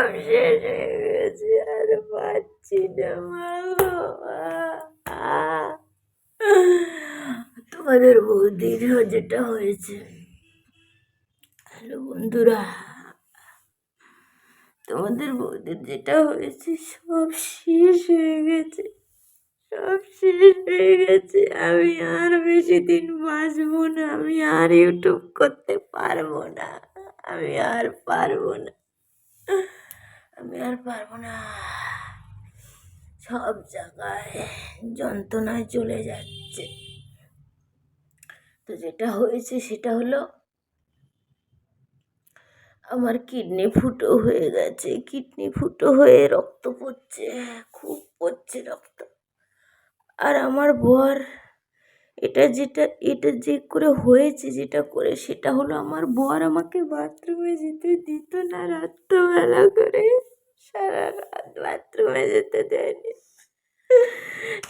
সব শেষ হয়ে গেছে আর পাচ্ছি না। তোমাদের বৌদির যেটা হয়েছে হ্যালো বন্ধুরা, তোমাদের বৌদির যেটা হয়েছে সব শেষ হয়ে গেছে, সব শেষ হয়ে গেছে আমি আর বেশি দিন বাঁচবো না, আমি আর ইউটিউব করতে পারব না, আমি আর পারব না আমি আর পারব না। সব জায়গায় যন্ত্রণায় চলে যাচ্ছে। তো যেটা হয়েছে সেটা হলো, আমার কিডনি ফুটো হয়ে গেছে। কিডনি ফুটো হয়ে রক্ত পড়ছে, খুব পড়ছে রক্ত। আর আমার বর, এটা যেটা, এটা যে করে হয়েছে, যেটা করে, সেটা হলো আমার বর আমাকে বাথরুমে যেতে দিত না রাত্রবেলা করে। সারা রাত বাথরুমে যেতে দেয়নি।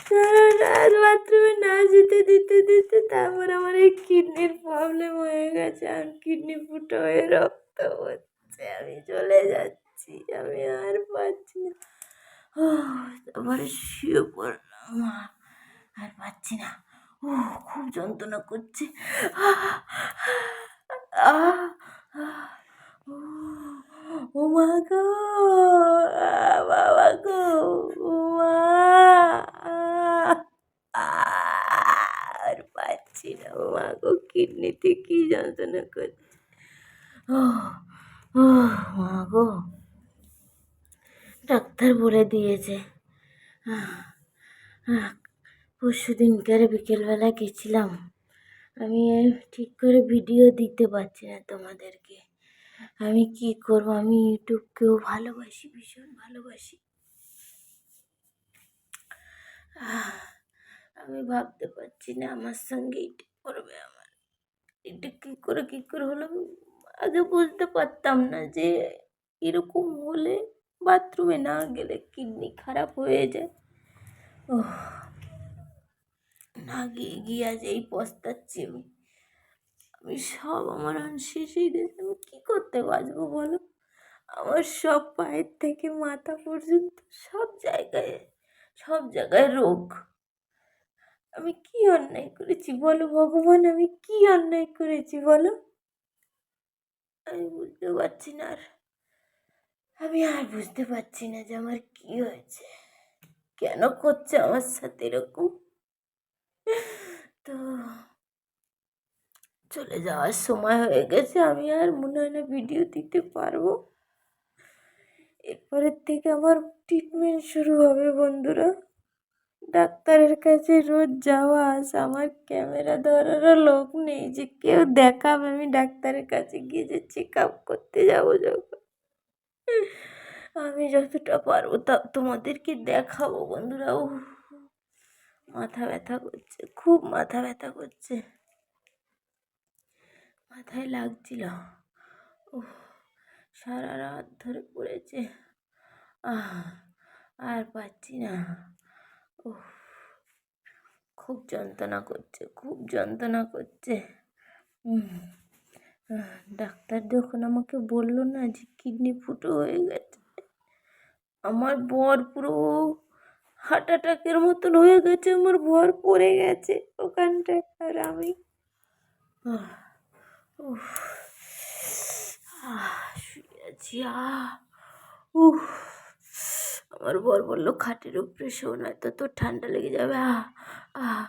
সারা রাত বাথরুমে না যেতে দিতে দিতে তারপর আমার এই কিডনির প্রবলেম হয়ে গেছে। আর কিডনি ফুটো হয়ে রক্ত হচ্ছে আমি চলে যাচ্ছি। আমি আর পাচ্ছি না। ও তারপরে শুয়ে পড়লাম। আর পাচ্ছি না। ও খুব যন্ত্রণা করছে। আহ, গো আহ, বাবা গো আর পাচ্ছি না মা গো কিডনিতে কি যন্ত্রণা করছে মা গো ডাক্তার বলে দিয়েছে পরশু দিনকার বিকেলবেলা গেছিলাম আমি ঠিক করে ভিডিও দিতে পারছি না তোমাদেরকে। আমি কি করব? আমি ইউটিউবকেও ভালোবাসি, ভীষণ ভালোবাসি। আমি ভাবতে পারছি না আমার সঙ্গে এটা করবে আমার। এটা কী করে কী করে হলো আমি আগে বুঝতে পারতাম না যে এরকম হলে বাথরুমে না গেলে কিডনি খারাপ হয়ে যায়। ও না গিয়ে গিয়ে আজ এই পস্তাচ্ছি আমি। আমি সব আমার আন শেষেই দিয়েছি। আমি কী করতে বাঁচবো বলো? আমার সব পায়ের থেকে মাথা পর্যন্ত সব জায়গায় সব জায়গায় রোগ। আমি কি অন্যায় করেছি বলো ভগবান, আমি কি অন্যায় করেছি বলো? আমি বুঝতে পারছি না আর, আমি আর বুঝতে পারছি না যে আমার কি হয়েছে। কেন করছে আমার সাথে এরকম? তো চলে যাওয়ার সময় হয়ে গেছে, আমি আর মনে হয় না ভিডিও দিতে পারব। এরপরের থেকে আমার ট্রিটমেন্ট শুরু হবে বন্ধুরা। ডাক্তারের কাছে রোজ যাওয়া আসা, আমার ক্যামেরা ধরারও লোক নেই যে কেউ দেখাবে। আমি ডাক্তারের কাছে গিয়ে যে চেক আপ করতে যাব যখন। আমি যতটা পারব তা তোমাদেরকে দেখাবো বন্ধুরা। ও মাথা ব্যথা করছে, খুব মাথা ব্যথা করছে। মাথায় লাগছিল। ও সারা রাত ধরে পড়েছে। আর পাচ্ছি না। ও খুব যন্ত্রণা করছে খুব যন্ত্রণা করছে। ডাক্তার যখন আমাকে বলল না যে কিডনি ফুটো হয়ে গেছে আমার বর পুরো হার্ট অ্যাটাকের মতন হয়ে গেছে আমার বর পড়ে গেছে ওখানটায় আর আমি। আহ, উফ আহ, শুয়ে আছি আহ উফ আমার বর বলল খাটের উপরে শো না তো তোর ঠান্ডা লেগে যাবে আহ আহ।